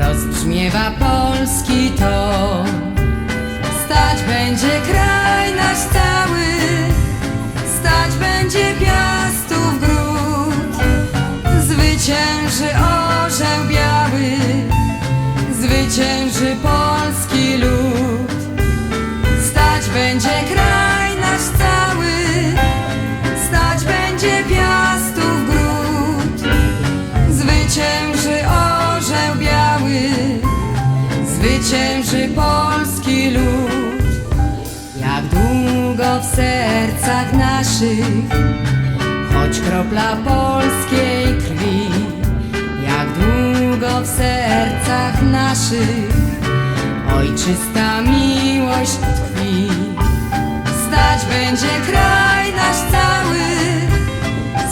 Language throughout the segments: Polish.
rozbrzmiewa polski ton. W sercach naszych. Choć kropla polskiej krwi Jak długo w sercach naszych. Ojczysta miłość tkwi. Stać będzie kraj nasz cały.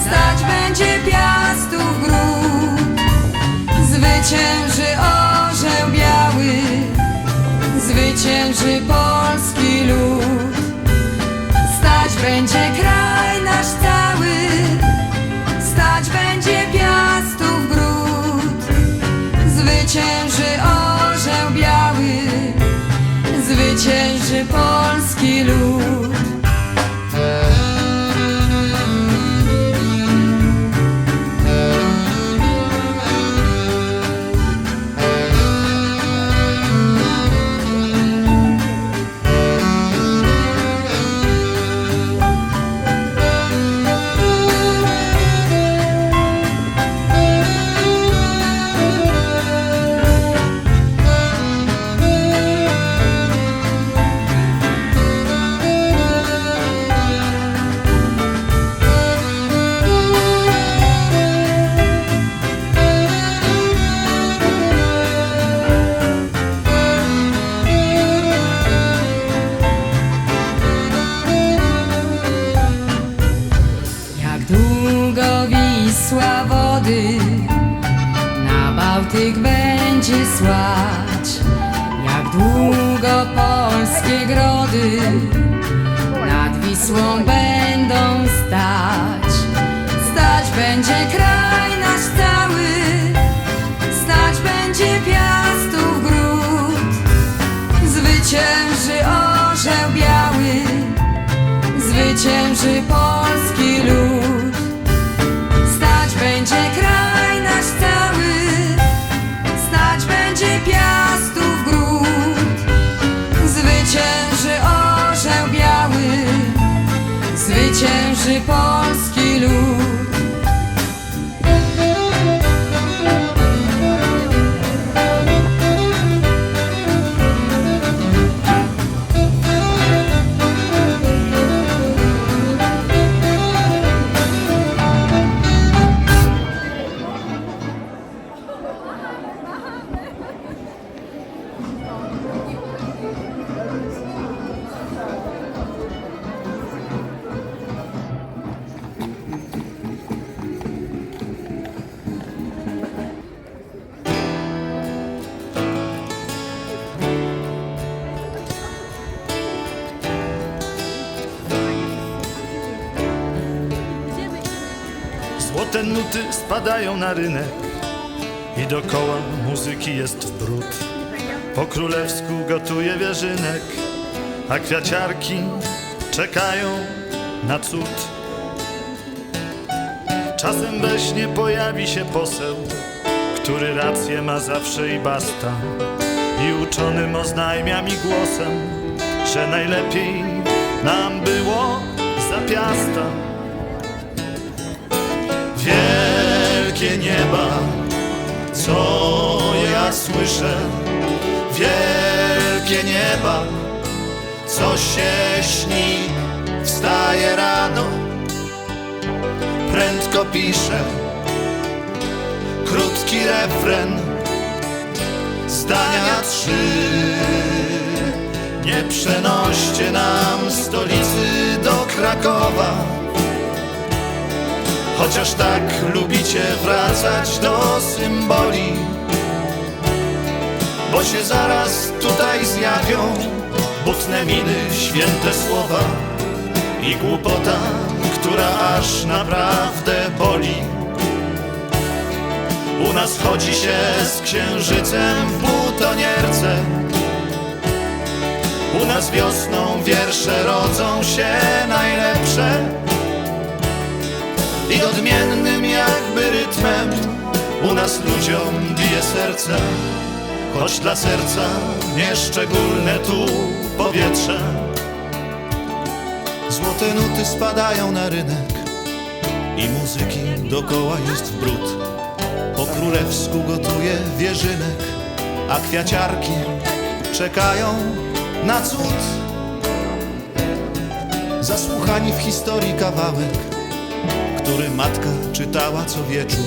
Stać będzie piastów gród. Zwycięży orzeł biały. Zwycięży polski lud będzie kraj nasz cały. Stać będzie piastów gród. Zwycięży orzeł biały. Zwycięży polski lud Wisłą będą stać. Stać będzie kraj nasz cały. Stać będzie piastów gród. Zwycięży orzeł biały. Zwycięży polski lud Złote nuty spadają na rynek i dokoła muzyki jest brud. Po królewsku gotuje wierzynek, a kwiaciarki czekają na cud. Czasem we śnie pojawi się poseł, który rację ma zawsze i basta. I uczonym oznajmia mi głosem, że najlepiej nam było za piasta. Wielkie nieba, co ja słyszę? Wielkie nieba, co się śni, wstaje rano, prędko piszę, krótki refren, zdania trzy. Nie przenoście nam stolicy do Krakowa. Chociaż tak lubicie wracać do symboli Bo się zaraz tutaj zjawią Butne miny, święte słowa I głupota, która aż naprawdę boli. U nas chodzi się z księżycem w butonierce U nas wiosną wiersze rodzą się najlepsze I odmiennym jakby rytmem U nas ludziom bije serce. Choć dla serca nieszczególne tu powietrze. Złote nuty spadają na rynek I muzyki dokoła jest brud. Po królewsku gotuje wierzynek A kwiaciarki czekają na cud. Zasłuchani w historii kawałek Który matka czytała co wieczór.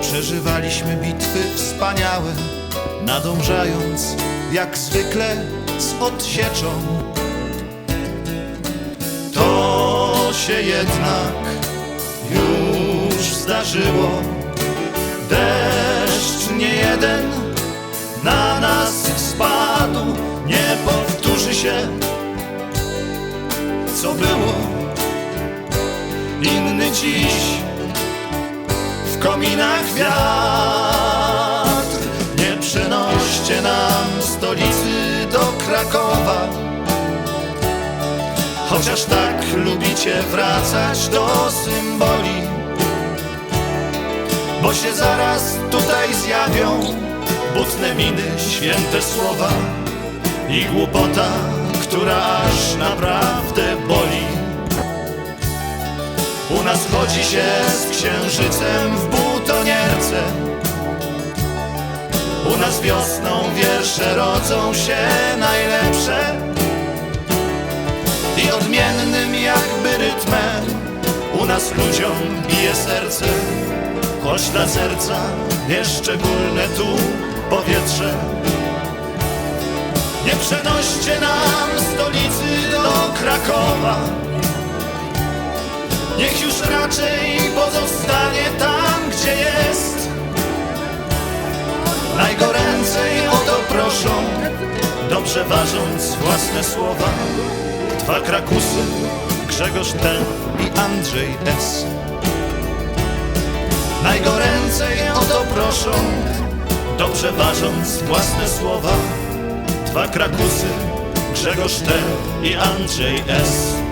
Przeżywaliśmy bitwy wspaniałe Nadążając jak zwykle z odsieczą. To się jednak już zdarzyło. Deszcz nie jeden na nas spadł Nie powtórzy się. Co było dziś w kominach wiatr. Nie przenoście nam stolicy do Krakowa. Chociaż tak lubicie wracać do symboli Bo się zaraz tutaj zjawią Butne miny, święte słowa I głupota, która aż naprawdę boli u nas chodzi się z księżycem w butonierce. U nas wiosną wiersze rodzą się najlepsze. I odmiennym jakby rytmem U nas ludziom bije serce. Choć dla serca nieszczególne tu powietrze. Nie przenoście nam stolicy do Krakowa Raczej pozostanie tam, gdzie jest Najgoręcej o to proszą Dobrze ważąc własne słowa Dwa Krakusy, Grzegorz T. i Andrzej S. Najgoręcej o to proszą Dobrze ważąc własne słowa Dwa Krakusy, Grzegorz T. i Andrzej S.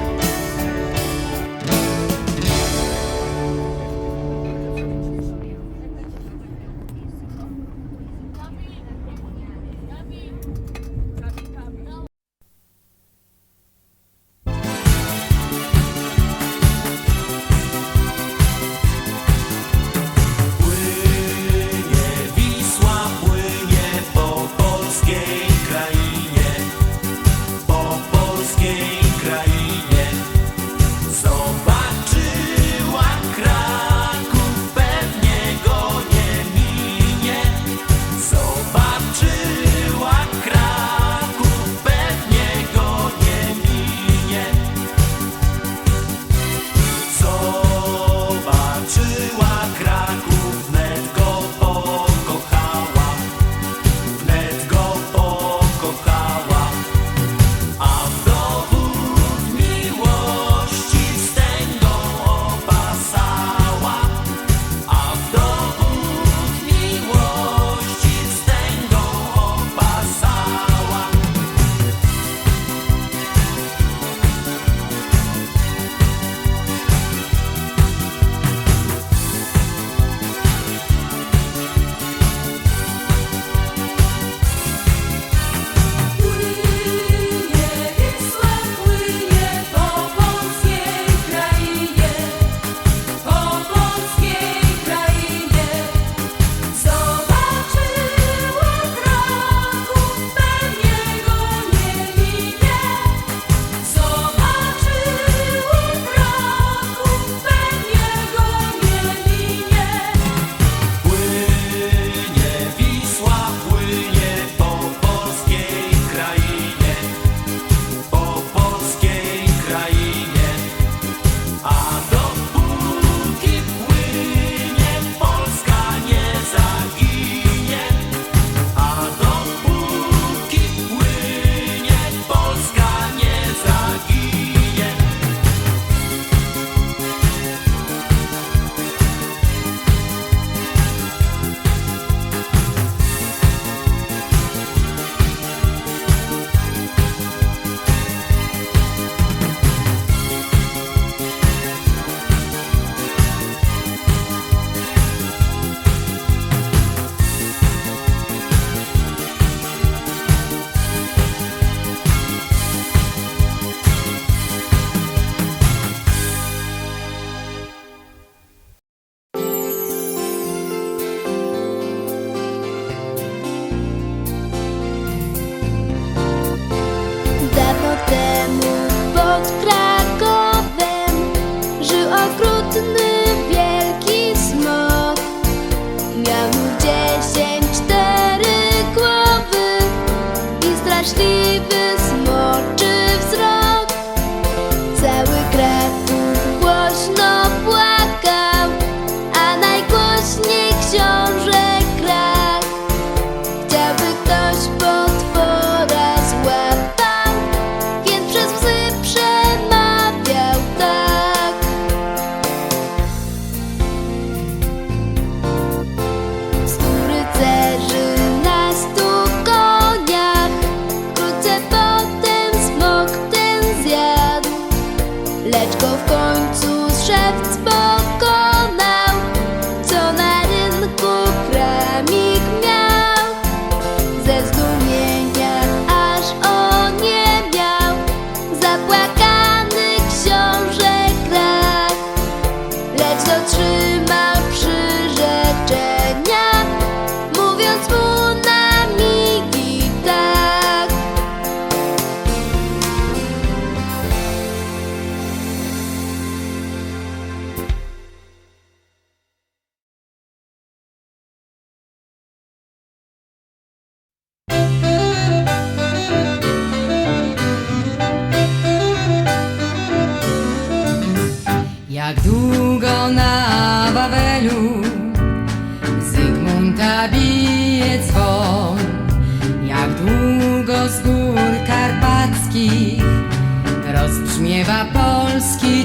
akrotinden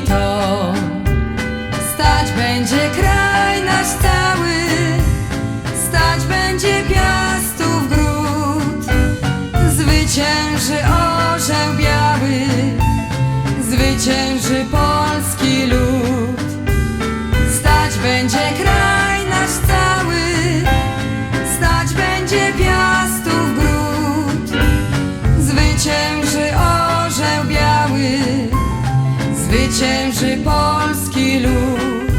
ton Stać będzie kraj nasz cały Stać będzie piastów gród. Zwycięży orzeł biały Zwycięży polski lud. Stać będzie kraj Polski lud?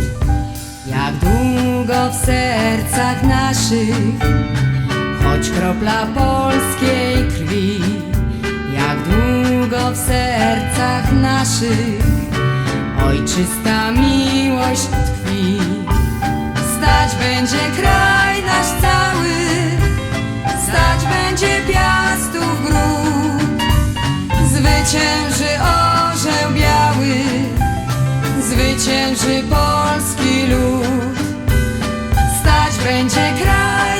Jak długo w sercach naszych Choć kropla polskiej krwi? Jak długo w sercach naszych Ojczysta miłość tkwi? Stać będzie kraj nasz cały Stać będzie piastów gród zwycięży polski lud. Stać będzie kraj.